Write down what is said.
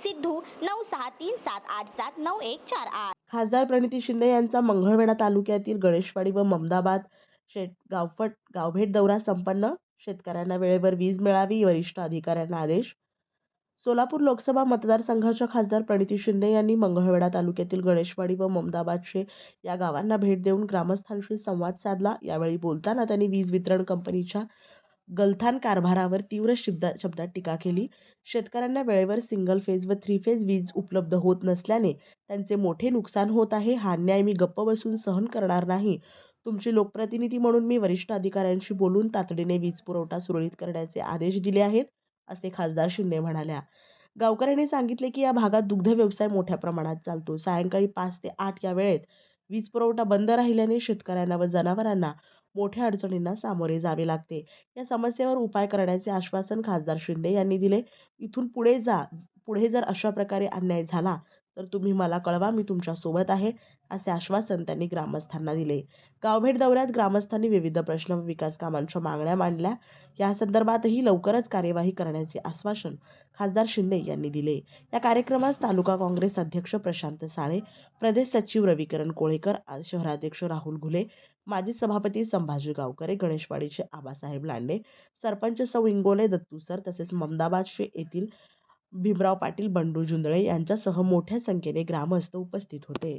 सिद्धू नऊ सहा तीन सात आठ सात नऊ एक चार आठ. खासदार प्रणिती शिंदे यांचा मंगळवेढा तालुक्यातील गणेशवाडी व ममदाबाद शेत गावफट गावभेट दौरा संपन्न. शेतकऱ्यांना वेळेवर वीज मिळावी वरिष्ठ अधिकाऱ्यांना आदेश. सोलापूर लोकसभा मतदारसंघाच्या खासदार प्रणिती शिंदे यांनी मंगळवेढा तालुक्यातील गणेशवाडी व ममदाबादशे या गावांना भेट देऊन ग्रामस्थांशी संवाद साधला. यावेळी बोलताना त्यांनी वीज वितरण कंपनीच्या गलथान कारभारावर तीव्र शब्द शब्दात टीका केली. शेतकऱ्यांना वेळेवर सिंगल फेज व थ्री फेज वीज उपलब्ध होत नसल्याने त्यांचे मोठे नुकसान होत आहे. हा अन्याय मी गप्प बसून सहन करणार नाही. तुमची लोकप्रतिनिधी म्हणून मी वरिष्ठ अधिकाऱ्यांशी बोलून तातडीने वीज पुरवठा सुरळीत करण्याचे आदेश दिले आहेत असे खासदार शिंदे म्हणाल्या. गावकऱ्यांनी सांगितले की या भागात दुग्ध व्यवसाय मोठ्या प्रमाणात चालतो. सायंकाळी पाच ते आठ या वेळेत वीज पुरवठा बंद राहिल्याने शेतकऱ्यांना व जनावरांना मोठ्या अडचणींना सामोरे जावे लागते. या समस्येवर उपाय करण्याचे आश्वासन खासदार शिंदे यांनी दिले. इथून पुढे जा पुढे जर अशा प्रकारे अन्याय झाला तर तुम्ही मला कळवा मी तुमच्यासोबत आहे असे आश्वासन त्यांनी ग्रामस्थांना दिले. गावभेट दौऱ्यात ग्रामस्थांनी विविध प्रश्न व विकास कामांच्या मागण्या मांडल्या. या संदर्भातही लवकरच कार्यवाही करण्याचे आश्वासन खासदार शिंदे यांनी दिले. या कार्यक्रमास तालुका काँग्रेस अध्यक्ष प्रशांत साळे प्रदेश सचिव रविकरण कोळेकर शहराध्यक्ष राहुल घुले माजी सभापती संभाजी गावकरे गणेशवाडीचे आबासाहेब लांडे सरपंच सौ इंगोले दत्तू सर तसेच ममदाबादशे येथील भीमराव पाटील बंडू जुंदळे यांच्यासह मोठ्या संख्येने ग्रामस्थ उपस्थित होते.